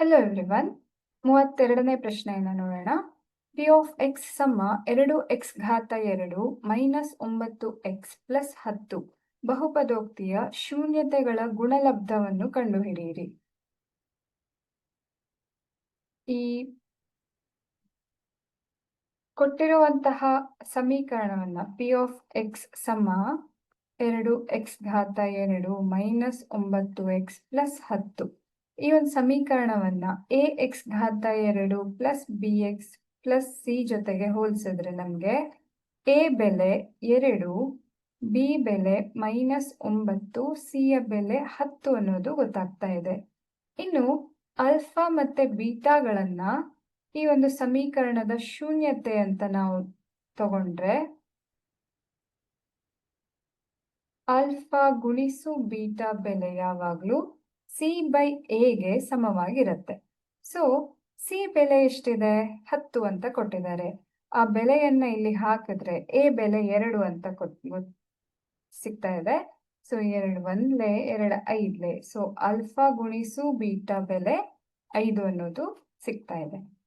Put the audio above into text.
Hello everyone ಮೂವತ್ತೆರಡನೇ ಪ್ರಶ್ನೆಯನ್ನು ನೋಡೋಣ. ಪಿ ಆಫ್ ಎಕ್ಸ್ ಸಮ ಎರಡು ಎಕ್ಸ್ ಘಾತ ಎರಡು ಮೈನಸ್ ಒಂಬತ್ತು ಎಕ್ಸ್ ಪ್ಲಸ್ ಹತ್ತು ಬಹುಪದೋಕ್ತಿಯ ಶೂನ್ಯತೆಗಳ ಗುಣಲಬ್ಧವನ್ನು ಕಂಡುಹಿಡಿಯಿರಿ. ಈ ಕೊಟ್ಟಿರುವಂತಹ ಸಮೀಕರಣವನ್ನ ಪಿ ಆಫ್ ಎಕ್ಸ್ ಸಮ ಎರಡು ಎಕ್ಸ್ ಘಾತ ಎರಡು ಮೈನಸ್ ಒಂಬತ್ತು ಎಕ್ಸ್ ಪ್ಲಸ್ ಹತ್ತು ಈ ಒಂದು ಸಮೀಕರಣವನ್ನ ಎ ಎಕ್ಸ್ ಘಾತ ಎರಡು plus B X plus C ಜೊತೆಗೆ ಹೋಲಿಸಿದ್ರೆ ನಮಗೆ ಎ ಬೆಲೆ ಎರಡು ಬಿ ಬೆಲೆ ಮೈನಸ್ ಒಂಬತ್ತು ಸಿಯ ಬೆಲೆ ಹತ್ತು ಅನ್ನೋದು ಗೊತ್ತಾಗ್ತಾ ಇದೆ. ಇನ್ನು ಅಲ್ಫಾ ಮತ್ತೆ ಬೀಟಾಗಳನ್ನ ಈ ಒಂದು ಸಮೀಕರಣದ ಶೂನ್ಯತೆ ಅಂತ ನಾವು ತಗೊಂಡ್ರೆ ಅಲ್ಫಾ ಗುಣಿಸು ಬೀಟಾ ಬೆಲೆ ಯಾವಾಗಲೂ ಸಿ ಬೈ ಎಗೆ ಸಮವಾಗಿರುತ್ತೆ. ಸೊ ಸಿ ಬೆಲೆ ಎಷ್ಟಿದೆ? ಹತ್ತು ಅಂತ ಕೊಟ್ಟಿದ್ದಾರೆ. ಆ ಬೆಲೆಯನ್ನ ಇಲ್ಲಿ ಹಾಕಿದ್ರೆ ಎ ಬೆಲೆ ಎರಡು ಅಂತ ಸಿಗ್ತಾ ಇದೆ. ಸೊ ಎರಡು ಒಂದ್ಲೆ, ಎರಡು ಐದ್ಲೆ. ಸೊ ಅಲ್ಫಾ ಗುಣಿಸು ಬೀಟಾ ಬೆಲೆ ಐದು ಅನ್ನೋದು ಸಿಗ್ತಾ ಇದೆ.